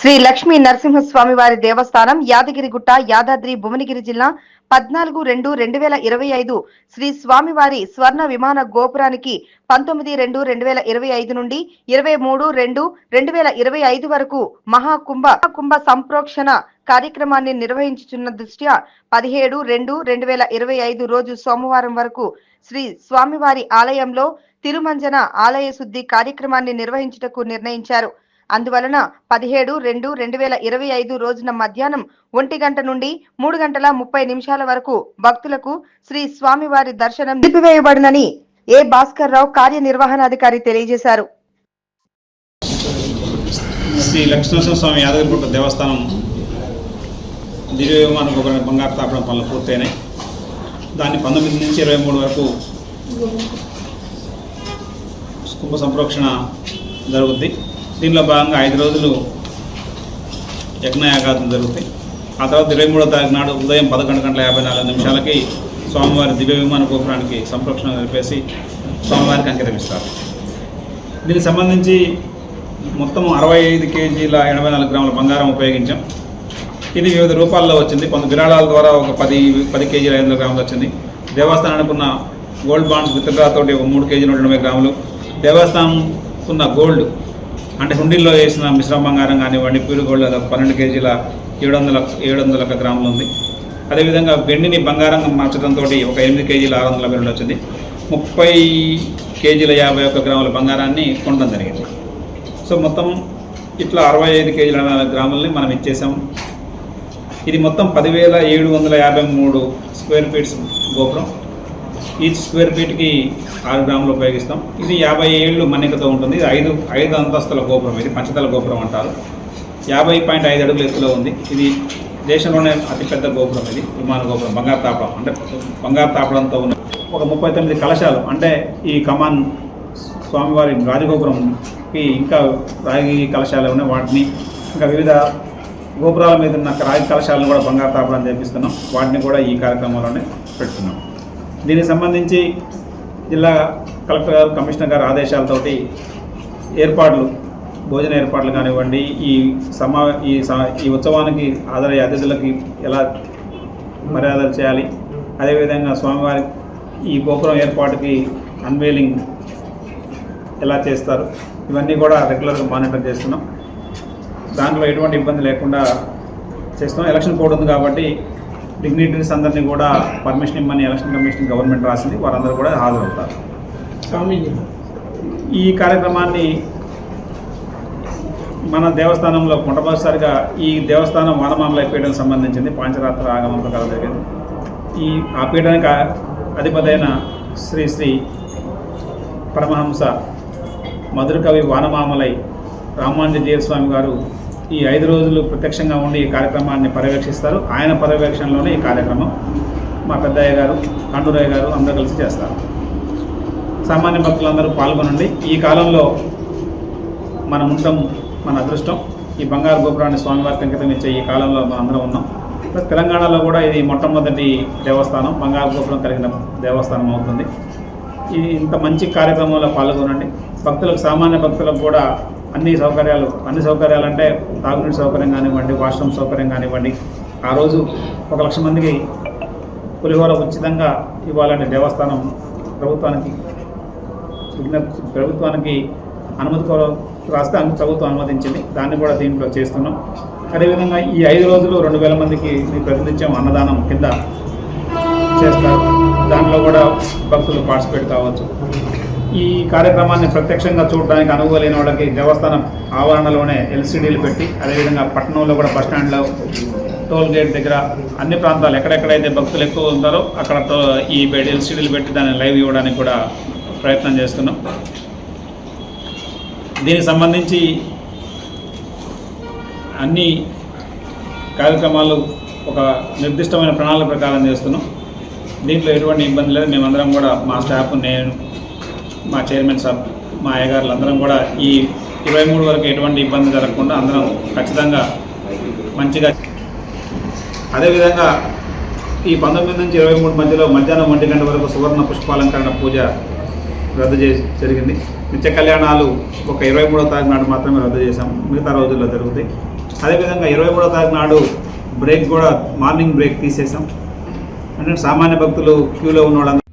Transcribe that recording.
శ్రీ లక్ష్మీ నరసింహస్వామి వారి దేవస్థానం యాదగిరిగుట్ట యాదాద్రి భువనగిరి జిల్లా పద్నాలుగు రెండు రెండు వేల ఇరవై ఐదు శ్రీ స్వామివారి స్వర్ణ విమాన గోపురానికి పంతొమ్మిది రెండు రెండు వేల ఇరవై ఐదు నుండి ఇరవై మూడు రెండు రెండు వేల ఇరవై ఐదు వరకు మహాకుంభ కుంభ సంప్రోక్షణ కార్యక్రమాన్ని నిర్వహించుచున్న దృష్ట్యా పదిహేడు రెండు రెండు వేల ఇరవై ఐదు రోజు సోమవారం వరకు శ్రీ స్వామివారి ఆలయంలో తిరుమంజన ఆలయ శుద్ధి కార్యక్రమాన్ని నిర్వహించుటకు నిర్ణయించారు. అందువలన పదిహేడు రెండు రెండు వేల ఇరవై ఐదు రోజున మధ్యాహ్నం ఒంటి గంట నుండి మూడు గంటల ముప్పై నిమిషాల వరకు భక్తులకు శ్రీ స్వామివారి దర్శనం నిలిపివేయబడినని ఏ భాస్కర్ రావు కార్యనిర్వహణాధికారి తెలియజేశారు. శ్రీ లక్ష్మీనరసింహ స్వామి యాదగిరిగుట్ట దేవస్థానం దివ్య బంగారు తాపడం పనులు పూర్తయినాయి. దాన్ని పంతొమ్మిది నుంచి ఇరవై మూడు వరకు కుంభ సంప్రోక్షణ జరుగుద్ది. దీనిలో భాగంగా ఐదు రోజులు యజ్ఞయాగాతం జరుగుతాయి. ఆ తర్వాత ఇరవై మూడో తారీఖు నాడు ఉదయం పదకొండు గంటల యాభై నాలుగు నిమిషాలకి స్వామివారి దివ్య విమాన గోపురానికి సంరక్షణ జరిపేసి స్వామివారికి అంకితమిస్తారు. దీనికి సంబంధించి మొత్తం అరవై ఐదు కేజీల ఎనభై నాలుగు గ్రాముల బంగారం ఉపయోగించాం. ఇది వివిధ రూపాల్లో వచ్చింది. కొంత విరాళాల ద్వారా ఒక పది పది కేజీల ఐదు వందల గ్రాములు వచ్చింది. దేవస్థానానికి ఉన్న గోల్డ్ బాండ్స్ విత్డ్రాతోటి ఒక మూడు కేజీలు నూట ఎనభై గ్రాములు. దేవస్థానం ఉన్న గోల్డ్ అంటే హుండీల్లో వేసిన మిశ్రమ బంగారం కానివ్వండి ప్యూర్ గోల్డ్ అది పన్నెండు కేజీల ఏడు వందల ఏడు వందల ఒక గ్రాములు ఉంది. అదేవిధంగా వెండిని బంగారం మార్చడంతో ఒక ఎనిమిది కేజీల ఆరు వందల వెండి వచ్చింది. ముప్పై కేజీల యాభై ఒక్క గ్రాముల బంగారాన్ని కొనడం జరిగింది. సో మొత్తం ఇట్లా అరవై ఐదు కేజీల నాలుగు గ్రాములని మనం ఇచ్చేసాం. ఇది మొత్తం పదివేల ఏడు వందల యాభై మూడు స్క్వేర్ ఫీట్స్ గోపురం. ఈచ్ స్క్వేర్ ఫీట్కి ఆరు గ్రాములు ఉపయోగిస్తాం. ఇది యాభై ఏళ్ళు మన్నికతో ఉంటుంది. ఇది ఐదు ఐదు అంతస్తుల గోపురం ఇది పంచతల గోపురం అంటారు. యాభై పాయింట్ ఐదు అడుగుల ఎత్తులో ఉంది. ఇది దేశంలోనే అతిపెద్ద గోపురం ఇది విమాన గోపురం బంగారు తాపడం అంటే బంగారు తాపడంతో ఉన్న ఒక ముప్పై తొమ్మిది కలశాలు. అంటే ఈ కమాన్ స్వామివారి రాజగోపురంకి ఇంకా రాగి కలశాలు ఉన్నాయి వాటిని ఇంకా వివిధ గోపురాల మీద ఉన్న రాగి కలశాలను కూడా బంగారు తాపడం చేపిస్తున్నాం. వాటిని కూడా ఈ కార్యక్రమంలోనే పెడుతున్నాం. దీనికి సంబంధించి జిల్లా కలెక్టర్ గారు కమిషనర్ గారు ఆదేశాలతోటి ఏర్పాట్లు భోజన ఏర్పాట్లు కానివ్వండి ఈ సమా ఈ ఈ ఉత్సవానికి హాజరయ్యే అతిథులకి ఎలా మర్యాదలు చేయాలి? అదేవిధంగా స్వామివారి ఈ గోపురం ఏర్పాటుకి అన్వేలింగ్ ఎలా చేస్తారు? ఇవన్నీ కూడా రెగ్యులర్గా మానిటర్ చేస్తున్నాం. దాంట్లో ఎటువంటి ఇబ్బంది లేకుండా చేస్తున్నాం. ఎలక్షన్ కోడ్ ఉంది కాబట్టి డిగ్నిటరీస్ అందరినీ కూడా పర్మిషన్ ఇమ్మని ఎలక్షన్ కమిషన్ గవర్నమెంట్ రాసింది వారందరూ కూడా హాజరవుతారు. ఈ కార్యక్రమాన్ని మన దేవస్థానంలో మొట్టమొదటిసారిగా ఈ దేవస్థానం వానమామల పీఠం సంబంధించింది పాంచరాత్ర ఆగమం ప్రకారం జరిగింది. ఈ ఆ పీఠానికి అధిపతైన శ్రీ శ్రీ పరమహంస మధురకవి వానమామలై రామానుజీయ స్వామి గారు ఈ ఐదు రోజులు ప్రత్యక్షంగా ఉండి ఈ కార్యక్రమాన్ని పర్యవేక్షిస్తారు. ఆయన పర్యవేక్షణలోనే ఈ కార్యక్రమం మా పెద్దయ్య గారు కండూరయ్య గారు అందరూ కలిసి చేస్తారు. సామాన్య భక్తులందరూ పాల్గొనండి. ఈ కాలంలో మనం ఉండటం మన అదృష్టం. ఈ బంగారు గోపురాన్ని స్వామివారి అంకితం ఇచ్చే ఈ కాలంలో మనం అందరం ఉన్నాం. ప్లస్ తెలంగాణలో కూడా ఇది మొట్టమొదటి దేవస్థానం. బంగారు గోపురం కలిగిన దేవస్థానం అవుతుంది. ఇది ఇంత మంచి కార్యక్రమంలో పాల్గొనండి. భక్తులకు సామాన్య భక్తులకు కూడా అన్ని సౌకర్యాలు అన్ని సౌకర్యాలు అంటే తాగునీటి సౌకర్యం కానివ్వండి వాష్రూమ్ సౌకర్యం కానివ్వండి ఆ రోజు ఒక లక్ష మందికి పులిహోర ఉచితంగా ఇవ్వాలనే దేవస్థానం ప్రభుత్వానికి విజ్ఞప్తి ప్రభుత్వానికి అనుమతి రాస్తే అను- ప్రభుత్వం అనుమతించింది. దాన్ని కూడా దీంట్లో చేస్తున్నాం. అదేవిధంగా ఈ ఐదు రోజులు రెండు వేల మందికి మీ ప్రతినిత్యం అన్నదానం కింద చేస్తారు. దాంట్లో కూడా భక్తులు పార్టిసిపేట్ కావచ్చు. ఈ కార్యక్రమాన్ని ప్రత్యక్షంగా చూడడానికి అనుభవం లేని వాళ్ళకి దేవస్థానం ఆవరణలోనే ఎల్సిడీలు పెట్టి అదేవిధంగా పట్టణంలో కూడా బస్ స్టాండ్లో టోల్ గేట్ దగ్గర అన్ని ప్రాంతాలు ఎక్కడెక్కడైతే భక్తులు ఎక్కువ ఉంటారో అక్కడ ఈ ఎల్సిడీలు పెట్టి దాన్ని లైవ్ ఇవ్వడానికి కూడా ప్రయత్నం చేస్తున్నాం. దీనికి సంబంధించి అన్ని కార్యక్రమాలు ఒక నిర్దిష్టమైన ప్రణాళిక ప్రకారం చేస్తున్నాం. దీంట్లో ఎటువంటి ఇబ్బంది లేదు. మేమందరం కూడా మా స్టాఫ్ నేను మా చైర్మన్ సాబ్ మా అయ్యగారులు అందరం కూడా ఈ ఇరవై మూడు వరకు ఎటువంటి ఇబ్బంది జరగకుండా అందరం ఖచ్చితంగా మంచిగా అదేవిధంగా ఈ పంతొమ్మిది నుంచి ఇరవై మూడు మధ్యలో మధ్యాహ్నం ఒంటి గంట వరకు సువర్ణ పుష్పాలంకరణ పూజ రద్దు చేసి జరిగింది. నిత్య కళ్యాణాలు ఒక ఇరవై మూడో తారీఖు నాడు మాత్రమే రద్దు చేశాం. మిగతా రోజుల్లో జరుగుతాయి. అదేవిధంగా ఇరవై మూడో తారీఖు నాడు బ్రేక్ కూడా మార్నింగ్ బ్రేక్ తీసేసాం అంటే సామాన్య భక్తులు క్యూలో ఉన్న వాళ్ళందరూ